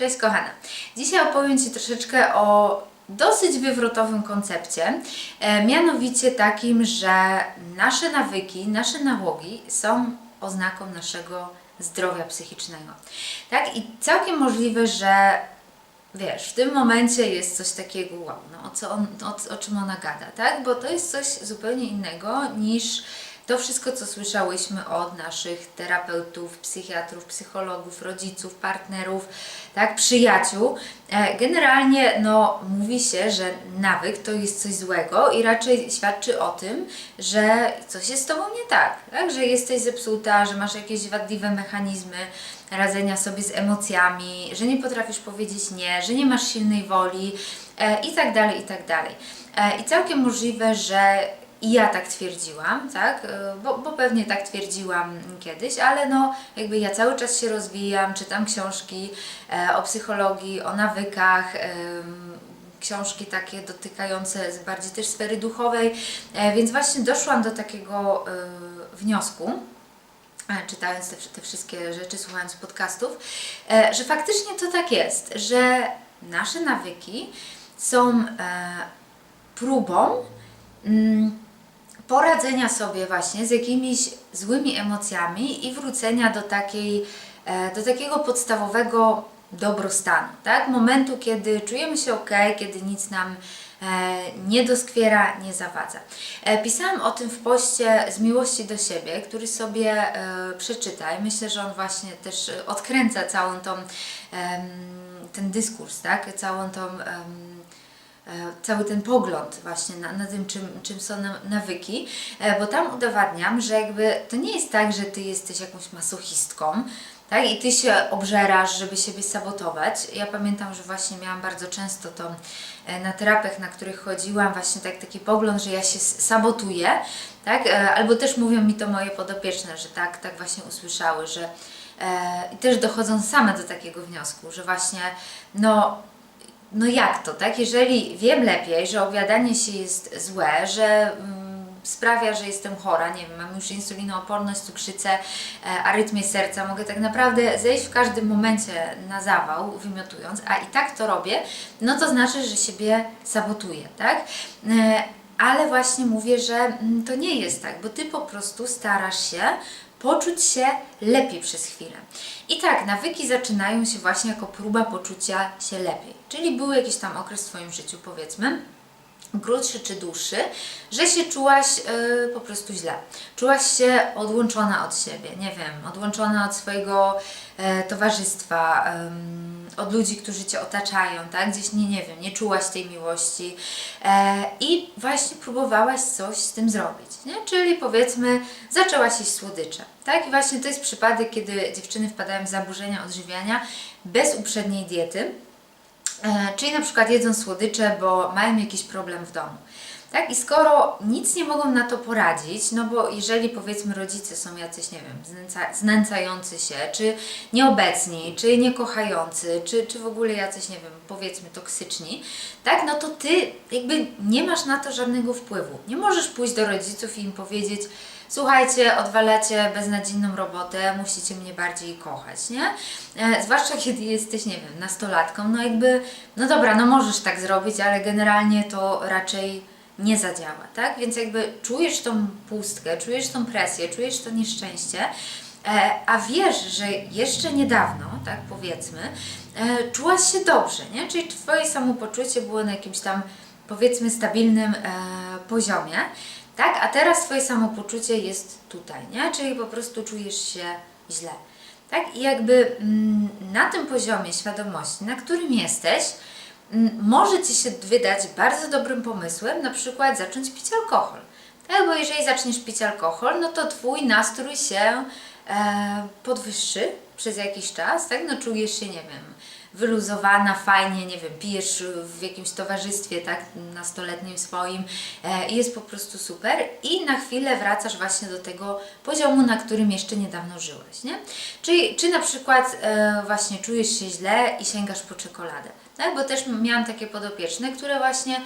Cześć kochana. Dzisiaj opowiem Ci troszeczkę o dosyć wywrotowym koncepcie, e, mianowicie takim, że nasze nawyki, nasze nałogi są oznaką naszego zdrowia psychicznego. Tak? I całkiem możliwe, że wiesz, w tym momencie jest coś takiego, wow, no o, co on, o, o czym ona gada, tak? Bo to jest coś zupełnie innego niż to wszystko, co słyszałyśmy od naszych terapeutów, psychiatrów, psychologów, rodziców, partnerów, tak, przyjaciół. E, Generalnie no, mówi się, że nawyk to jest coś złego i raczej świadczy o tym, że coś jest z Tobą nie tak, tak? że jesteś zepsuta, że masz jakieś wadliwe mechanizmy radzenia sobie z emocjami, że nie potrafisz powiedzieć nie, że nie masz silnej woli e, i tak dalej, i tak dalej. E, I całkiem możliwe, że i ja tak twierdziłam, tak? E, Bo, bo pewnie tak twierdziłam kiedyś, ale no jakby ja cały czas się rozwijam, czytam książki e, o psychologii, o nawykach, książki takie dotykające bardziej też sfery duchowej, e, więc właśnie doszłam do takiego e, wniosku, e, czytając te, te wszystkie rzeczy, słuchając podcastów, że faktycznie to tak jest, że nasze nawyki są próbą mm, poradzenia sobie właśnie z jakimiś złymi emocjami i wrócenia do takiej, e, do takiego podstawowego dobrostanu, tak? Momentu, kiedy czujemy się ok, kiedy nic nam e, nie doskwiera, nie zawadza. E, Pisałam o tym w poście z miłości do siebie, który sobie przeczytaj. Myślę, że on właśnie też odkręca całą tą, ten dyskurs, tak? Całą tą cały ten pogląd właśnie na, na tym, czym, czym są na- nawyki, e, bo tam udowadniam, że jakby to nie jest tak, że ty jesteś jakąś masochistką, tak? I ty się obżerasz, żeby siebie sabotować. Ja pamiętam, że właśnie miałam bardzo często to e, na terapiach, na których chodziłam, właśnie tak, taki pogląd, że ja się sabotuję, tak? E, Albo też mówią mi to moje podopieczne, że tak, tak właśnie usłyszały, że e, i też dochodzą same do takiego wniosku, że właśnie no no jak to, tak? Jeżeli wiem lepiej, że obiadanie się jest złe, że mm, sprawia, że jestem chora, nie wiem, mam już insulinooporność, cukrzycę, e, arytmię serca, mogę tak naprawdę zejść w każdym momencie na zawał, wymiotując, a i tak to robię, no to znaczy, że siebie sabotuję, tak? Ale właśnie mówię, że mm, to nie jest tak, bo Ty po prostu starasz się poczuć się lepiej przez chwilę. I tak, nawyki zaczynają się właśnie jako próba poczucia się lepiej. Czyli był jakiś tam okres w Twoim życiu, powiedzmy, krótszy czy dłuższy, że się czułaś y, po prostu źle. Czułaś się odłączona od siebie, nie wiem, odłączona od swojego e, towarzystwa, em, od ludzi, którzy Cię otaczają, tak? Gdzieś nie, nie wiem, nie czułaś tej miłości e, i właśnie próbowałaś coś z tym zrobić, nie? Czyli powiedzmy zaczęłaś jeść słodycze, tak? I właśnie to jest przypadek, kiedy dziewczyny wpadają w zaburzenia odżywiania bez uprzedniej diety, czyli na przykład jedzą słodycze, bo mają jakiś problem w domu. Tak? I skoro nic nie mogą na to poradzić, no bo jeżeli powiedzmy rodzice są jacyś, nie wiem, znęca, znęcający się, czy nieobecni, czy niekochający, czy, czy w ogóle jacyś, nie wiem, powiedzmy toksyczni, tak, no to ty jakby nie masz na to żadnego wpływu. Nie możesz pójść do rodziców i im powiedzieć, słuchajcie, odwalacie beznadziejną robotę, musicie mnie bardziej kochać, nie? E, zwłaszcza kiedy jesteś, nie wiem, nastolatką, no jakby, no dobra, no możesz tak zrobić, ale generalnie to raczej nie zadziała, tak? Więc jakby czujesz tą pustkę, czujesz tą presję, czujesz to nieszczęście, e, a wiesz, że jeszcze niedawno, tak powiedzmy, e, czułaś się dobrze, nie? Czyli Twoje samopoczucie było na jakimś tam, powiedzmy, stabilnym e, poziomie, tak? A teraz Twoje samopoczucie jest tutaj, nie? Czyli po prostu czujesz się źle. Tak? I jakby mm, na tym poziomie świadomości, na którym jesteś, mm, może Ci się wydać bardzo dobrym pomysłem, na przykład zacząć pić alkohol. Tak? Bo jeżeli zaczniesz pić alkohol, no to Twój nastrój się e, podwyższy przez jakiś czas, tak? No czujesz się, nie wiem, wyluzowana, fajnie, nie wiem, pijesz w jakimś towarzystwie, tak, nastoletnim swoim e, i jest po prostu super i na chwilę wracasz właśnie do tego poziomu, na którym jeszcze niedawno żyłeś, nie? Czyli, czy na przykład e, właśnie czujesz się źle i sięgasz po czekoladę, tak? Bo też miałam takie podopieczne, które właśnie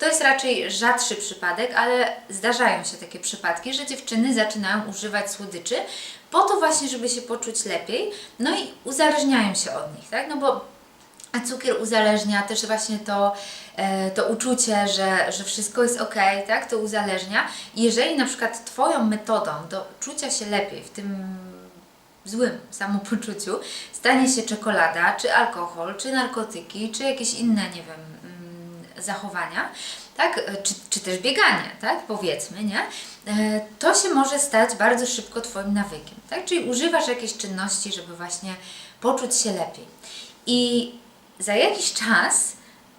to jest raczej rzadszy przypadek, ale zdarzają się takie przypadki, że dziewczyny zaczynają używać słodyczy po to właśnie, żeby się poczuć lepiej, no i uzależniają się od nich, tak? No bo A cukier uzależnia też właśnie to, e, to uczucie, że, że wszystko jest ok, tak? To uzależnia. Jeżeli na przykład Twoją metodą do czucia się lepiej w tym złym samopoczuciu stanie się czekolada, czy alkohol, czy narkotyki, czy jakieś inne, nie wiem, zachowania, tak? E, Czy, czy też bieganie, tak? Powiedzmy, nie? E, To się może stać bardzo szybko Twoim nawykiem, tak? Czyli używasz jakiejś czynności, żeby właśnie poczuć się lepiej. I za jakiś czas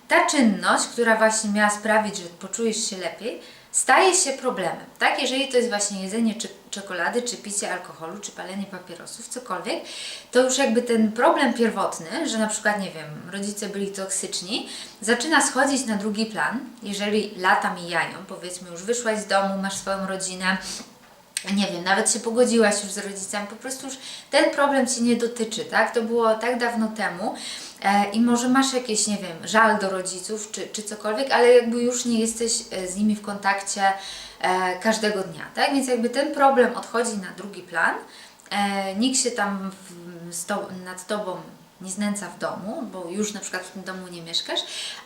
ta czynność, która właśnie miała sprawić, że poczujesz się lepiej, staje się problemem, tak? Jeżeli to jest właśnie jedzenie czy czekolady, czy picie alkoholu, czy palenie papierosów, cokolwiek, to już jakby ten problem pierwotny, że na przykład, nie wiem, rodzice byli toksyczni, zaczyna schodzić na drugi plan, jeżeli lata mijają, powiedzmy już wyszłaś z domu, masz swoją rodzinę, nie wiem, nawet się pogodziłaś już z rodzicami, po prostu już ten problem Cię nie dotyczy, tak? To było tak dawno temu e, i może masz jakieś, nie wiem, żal do rodziców czy, czy cokolwiek, ale jakby już nie jesteś e, z nimi w kontakcie e, każdego dnia, tak? Więc jakby ten problem odchodzi na drugi plan, e, nikt się tam w, nad Tobą nie znęca w domu, bo już na przykład w tym domu nie mieszkasz,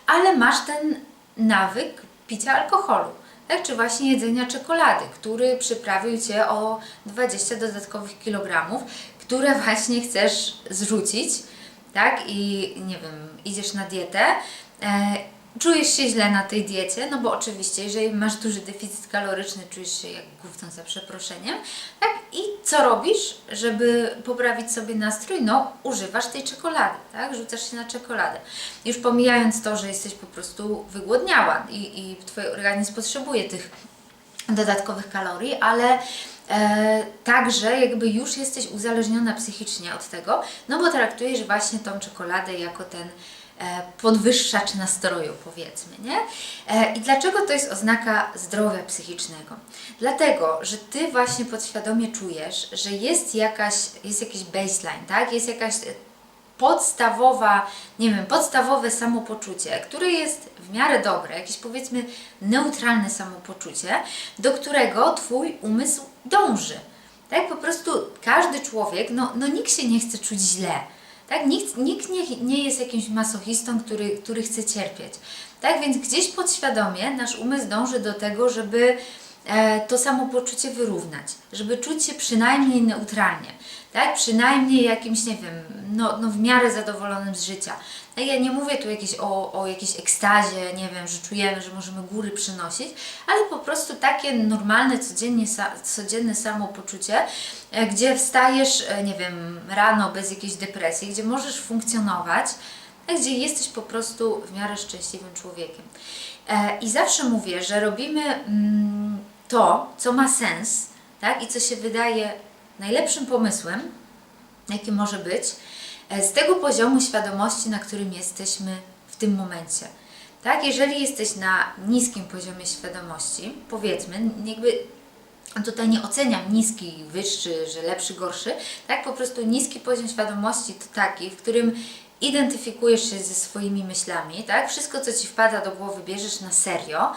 ale masz ten nawyk picia alkoholu tak? czy właśnie jedzenia czekolady, który przyprawił Cię o 20 dodatkowych kilogramów, które właśnie chcesz zrzucić, tak? I nie wiem, idziesz na dietę, e, czujesz się źle na tej diecie, no bo oczywiście, jeżeli masz duży deficyt kaloryczny, czujesz się jak gówno za przeproszeniem, tak? I co robisz, żeby poprawić sobie nastrój? No, używasz tej czekolady, tak? Rzucasz się na czekoladę. Już pomijając to, że jesteś po prostu wygłodniała i, i Twój organizm potrzebuje tych dodatkowych kalorii, ale e, także jakby już jesteś uzależniona psychicznie od tego, no bo traktujesz właśnie tą czekoladę jako ten podwyższacz nastroju, powiedzmy, nie? E, I dlaczego to jest oznaka zdrowia psychicznego? Dlatego, że Ty właśnie podświadomie czujesz, że jest jakaś, jest jakiś baseline, tak? Jest jakaś e, podstawowa, nie wiem, podstawowe samopoczucie, które jest w miarę dobre, jakieś powiedzmy neutralne samopoczucie, do którego Twój umysł dąży. Tak, po prostu każdy człowiek, no, no nikt się nie chce czuć źle. Tak, nikt, nikt nie, nie jest jakimś masochistą, który, który chce cierpieć. Tak, więc gdzieś podświadomie nasz umysł dąży do tego, żeby e, to samopoczucie wyrównać, żeby czuć się przynajmniej neutralnie, tak? Przynajmniej jakimś, nie wiem, no, no w miarę zadowolonym z życia. No ja nie mówię tu jakieś o, o jakiejś ekstazie, nie wiem, że czujemy, że możemy góry przynosić, ale po prostu takie normalne, codziennie, codzienne samopoczucie, e, gdzie wstajesz, e, nie wiem, rano bez jakiejś depresji, gdzie możesz funkcjonować, a gdzie jesteś po prostu w miarę szczęśliwym człowiekiem. E, I zawsze mówię, że robimy mm, to, co ma sens, tak? I co się wydaje najlepszym pomysłem, jaki może być, e, z tego poziomu świadomości, na którym jesteśmy w tym momencie. Tak? Jeżeli jesteś na niskim poziomie świadomości, powiedzmy, jakby tutaj nie oceniam niski, wyższy, że lepszy, gorszy, tak? Po prostu niski poziom świadomości to taki, w którym identyfikujesz się ze swoimi myślami, tak? Wszystko, co Ci wpada do głowy, bierzesz na serio.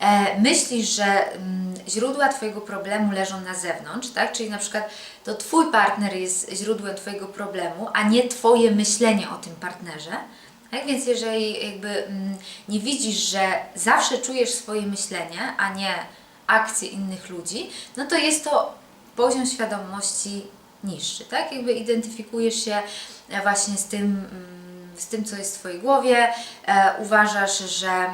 E, myślisz, że mm, źródła Twojego problemu leżą na zewnątrz, tak? Czyli na przykład to Twój partner jest źródłem Twojego problemu, a nie Twoje myślenie o tym partnerze. Tak więc jeżeli jakby mm, nie widzisz, że zawsze czujesz swoje myślenie, a nie akcje innych ludzi, no to jest to poziom świadomości niższy, tak? Jakby identyfikujesz się e, właśnie z tym, mm, z tym co jest w Twojej głowie, e, uważasz, że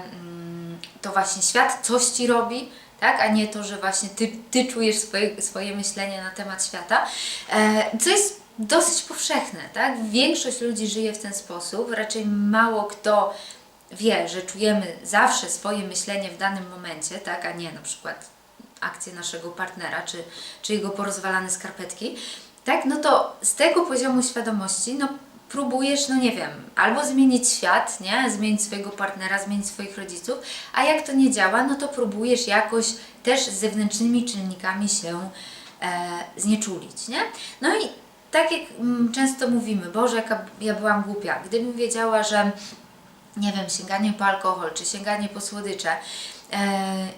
to właśnie świat coś Ci robi, tak? A nie to, że właśnie Ty, ty czujesz swoje, swoje myślenie na temat świata, e, co jest dosyć powszechne, tak? Większość ludzi żyje w ten sposób, raczej mało kto wie, że czujemy zawsze swoje myślenie w danym momencie, tak? A nie na przykład akcję naszego partnera, czy, czy jego porozwalane skarpetki, tak? No to z tego poziomu świadomości, no próbujesz, no nie wiem, albo zmienić świat, nie? Zmienić swojego partnera, zmienić swoich rodziców, a jak to nie działa, no to próbujesz jakoś też z zewnętrznymi czynnikami się e, znieczulić, nie? No i tak jak mm, często mówimy, Boże, jaka ja byłam głupia, gdybym wiedziała, że nie wiem, sięganie po alkohol czy sięganie po słodycze e,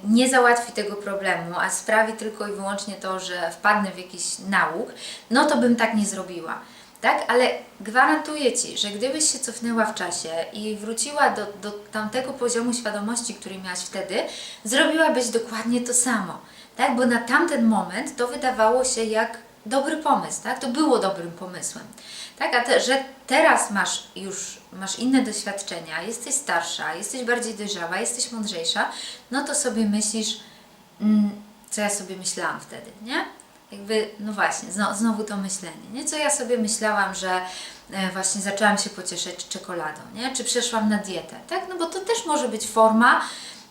nie załatwi tego problemu, a sprawi tylko i wyłącznie to, że wpadnę w jakiś nałóg, no to bym tak nie zrobiła. Tak, ale gwarantuję Ci, że gdybyś się cofnęła w czasie i wróciła do, do tamtego poziomu świadomości, który miałaś wtedy, zrobiłabyś dokładnie to samo. Tak, bo na tamten moment to wydawało się jak dobry pomysł, tak? To było dobrym pomysłem. Tak, a te, że teraz masz już masz inne doświadczenia, jesteś starsza, jesteś bardziej dojrzała, jesteś mądrzejsza, no to sobie myślisz, mm, co ja sobie myślałam wtedy, nie? Jakby, no właśnie, zno, znowu to myślenie, nie? Co ja sobie myślałam, że e, właśnie zaczęłam się pocieszać czekoladą, nie? Czy przeszłam na dietę, tak? No bo to też może być forma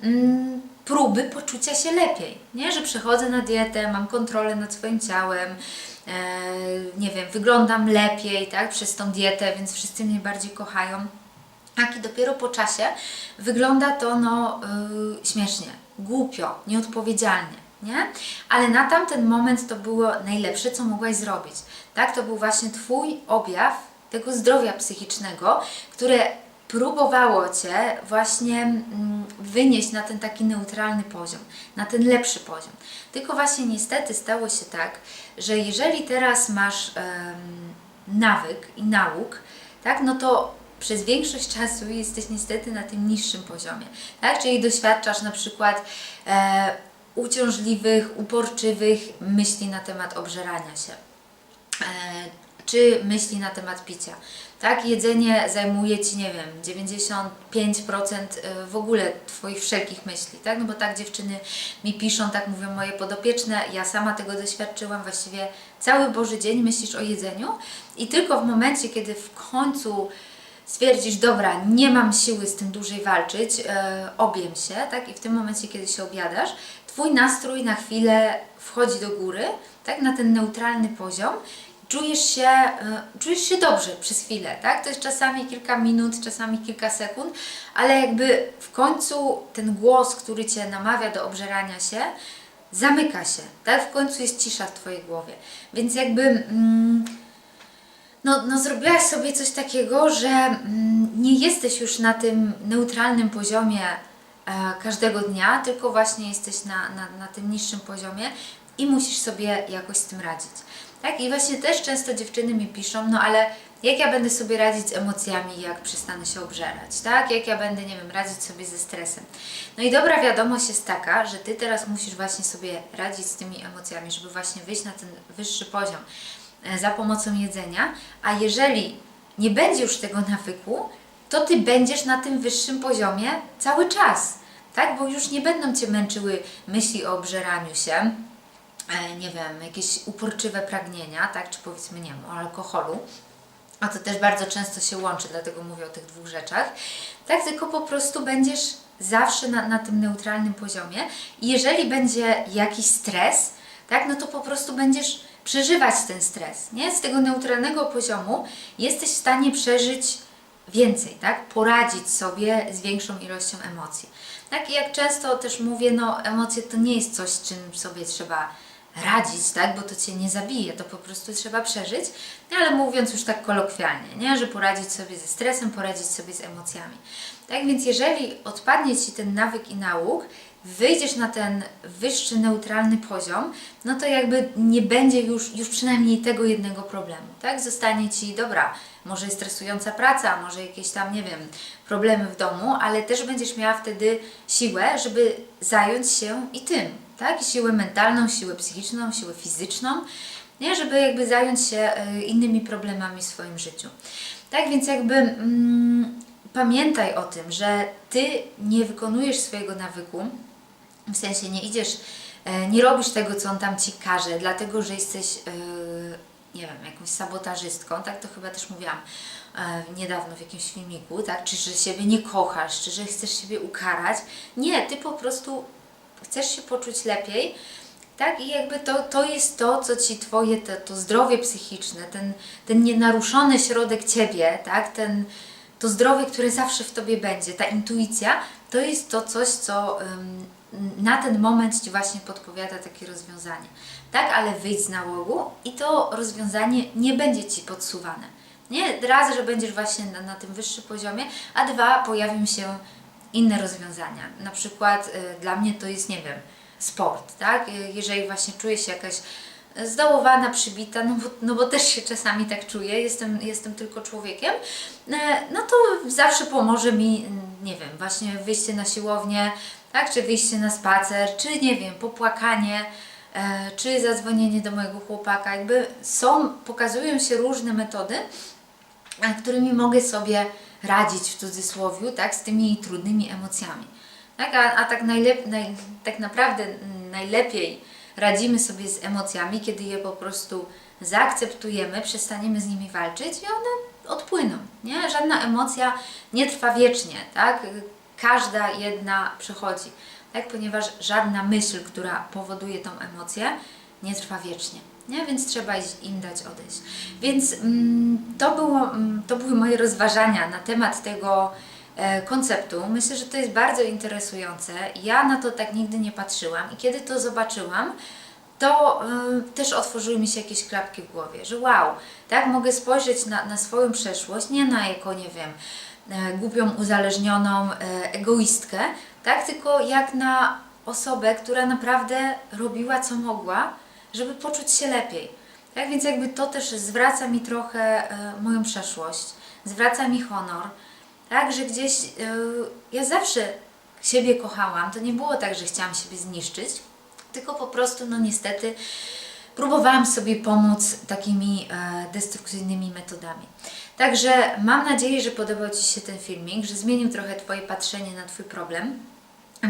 mm, próby poczucia się lepiej, nie? Że przechodzę na dietę, mam kontrolę nad swoim ciałem, e, nie wiem, wyglądam lepiej, tak? Przez tą dietę, więc wszyscy mnie bardziej kochają. Tak, i dopiero po czasie wygląda to no yy, śmiesznie, głupio, nieodpowiedzialnie, nie? Ale na tamten moment to było najlepsze, co mogłaś zrobić. Tak, to był właśnie Twój objaw tego zdrowia psychicznego, które próbowało Cię właśnie mm, wynieść na ten taki neutralny poziom, na ten lepszy poziom. Tylko właśnie niestety stało się tak, że jeżeli teraz masz em, nawyk i nauk, tak, no to przez większość czasu jesteś niestety na tym niższym poziomie, tak? Czyli doświadczasz na przykład e, uciążliwych, uporczywych myśli na temat obżerania się, e, czy myśli na temat picia. Tak, jedzenie zajmuje Ci, nie wiem, 95% e, w ogóle Twoich wszelkich myśli, tak? No bo tak dziewczyny mi piszą, tak mówią moje podopieczne, ja sama tego doświadczyłam, właściwie cały Boży dzień myślisz o jedzeniu i tylko w momencie, kiedy w końcu stwierdzisz, dobra, nie mam siły z tym dłużej walczyć, e, objem się, tak? I w tym momencie, kiedy się objadasz, Twój nastrój na chwilę wchodzi do góry, tak? Na ten neutralny poziom. Czujesz się, e, czujesz się dobrze przez chwilę, tak? To jest czasami kilka minut, czasami kilka sekund, ale jakby w końcu ten głos, który Cię namawia do obżerania się, zamyka się, tak? W końcu jest cisza w Twojej głowie. Więc jakby... Mm, no, no zrobiłaś sobie coś takiego, że mm, nie jesteś już na tym neutralnym poziomie e, każdego dnia, tylko właśnie jesteś na, na, na tym niższym poziomie i musisz sobie jakoś z tym radzić. Tak? I właśnie też często dziewczyny mi piszą, no ale jak ja będę sobie radzić z emocjami, jak przestanę się obżerać, tak? Jak ja będę, nie wiem, radzić sobie ze stresem. No i dobra wiadomość jest taka, że Ty teraz musisz właśnie sobie radzić z tymi emocjami, żeby właśnie wyjść na ten wyższy poziom za pomocą jedzenia, a jeżeli nie będzie już tego nawyku, to Ty będziesz na tym wyższym poziomie cały czas, tak? Bo już nie będą Cię męczyły myśli o obżeraniu się, e, nie wiem, jakieś uporczywe pragnienia, tak? Czy powiedzmy, nie wiem, o alkoholu, a to też bardzo często się łączy, dlatego mówię o tych dwóch rzeczach, tak? Tylko po prostu będziesz zawsze na, na tym neutralnym poziomie i jeżeli będzie jakiś stres, tak? No to po prostu będziesz przeżywać ten stres, nie? Z tego neutralnego poziomu jesteś w stanie przeżyć więcej, tak? Poradzić sobie z większą ilością emocji. Tak? I jak często też mówię, no emocje to nie jest coś, czym sobie trzeba radzić, tak? Bo to Cię nie zabije, to po prostu trzeba przeżyć. No, ale mówiąc już tak kolokwialnie, nie? Że poradzić sobie ze stresem, poradzić sobie z emocjami. Tak więc jeżeli odpadnie Ci ten nawyk i nauk, wyjdziesz na ten wyższy, neutralny poziom, no to jakby nie będzie już, już przynajmniej tego jednego problemu, tak? Zostanie Ci, dobra, może jest stresująca praca, może jakieś tam, nie wiem, problemy w domu, ale też będziesz miała wtedy siłę, żeby zająć się i tym, tak? Siłę mentalną, siłę psychiczną, siłę fizyczną, nie? Żeby jakby zająć się y, innymi problemami w swoim życiu. Tak więc jakby mm, pamiętaj o tym, że Ty nie wykonujesz swojego nawyku, w sensie nie idziesz, e, nie robisz tego, co on tam ci każe, dlatego że jesteś, e, nie wiem, jakąś sabotażystką, tak to chyba też mówiłam e, niedawno w jakimś filmiku, tak, czy że siebie nie kochasz, czy że chcesz siebie ukarać. Nie, ty po prostu chcesz się poczuć lepiej, tak? I jakby to, to jest to, co ci twoje, to, to zdrowie psychiczne, ten, ten nienaruszony środek ciebie, tak? Ten, to zdrowie, które zawsze w tobie będzie, ta intuicja, to jest to coś, co ym, na ten moment ci właśnie podpowiada takie rozwiązanie. Tak, ale wyjdź z nałogu i to rozwiązanie nie będzie ci podsuwane. Nie, raz, że będziesz właśnie na, na tym wyższym poziomie, a dwa, pojawią się inne rozwiązania. Na przykład y, dla mnie to jest, nie wiem, sport, tak? Y, Jeżeli właśnie czuję się jakaś zdołowana, przybita, no bo, no bo też się czasami tak czuję, jestem, jestem tylko człowiekiem, e, no to zawsze pomoże mi, nie wiem, właśnie wyjście na siłownię, tak, czy wyjście na spacer, czy nie wiem, popłakanie, e, czy zadzwonienie do mojego chłopaka, jakby są, pokazują się różne metody, e, którymi mogę sobie radzić w cudzysłowie, tak, z tymi trudnymi emocjami. Tak, a, a tak, najlep, naj, tak naprawdę najlepiej radzimy sobie z emocjami, kiedy je po prostu zaakceptujemy, przestaniemy z nimi walczyć i one odpłyną. Nie? Żadna emocja nie trwa wiecznie, tak? Każda jedna przechodzi, tak? Ponieważ żadna myśl, która powoduje tą emocję, nie trwa wiecznie. Nie? Więc trzeba im dać odejść. Więc mm, to, było, mm, to były moje rozważania na temat tego e, konceptu. Myślę, że to jest bardzo interesujące. Ja na to tak nigdy nie patrzyłam i kiedy to zobaczyłam, to y, też otworzyły mi się jakieś klapki w głowie, że wow, tak mogę spojrzeć na, na swoją przeszłość, nie na jako, nie wiem, głupią, uzależnioną e, egoistkę, tak, tylko jak na osobę, która naprawdę robiła co mogła, żeby poczuć się lepiej. Tak? Więc jakby to też zwraca mi trochę e, moją przeszłość, zwraca mi honor, tak, że gdzieś e, ja zawsze siebie kochałam, to nie było tak, że chciałam siebie zniszczyć, tylko po prostu, no niestety, próbowałam sobie pomóc takimi e, destrukcyjnymi metodami. Także mam nadzieję, że podobał Ci się ten filmik, że zmienił trochę Twoje patrzenie na Twój problem.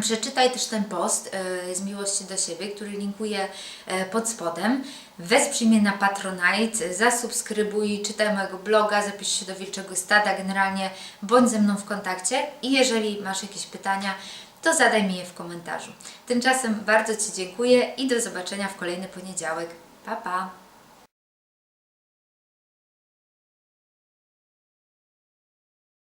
Przeczytaj też ten post e, z miłości do siebie, który linkuję e, pod spodem. Wesprzyj mnie na Patronite, zasubskrybuj, czytaj mojego bloga, zapisz się do Wilczego Stada, generalnie bądź ze mną w kontakcie i jeżeli masz jakieś pytania, to zadaj mi je w komentarzu. Tymczasem bardzo Ci dziękuję i do zobaczenia w kolejny poniedziałek. Pa, pa!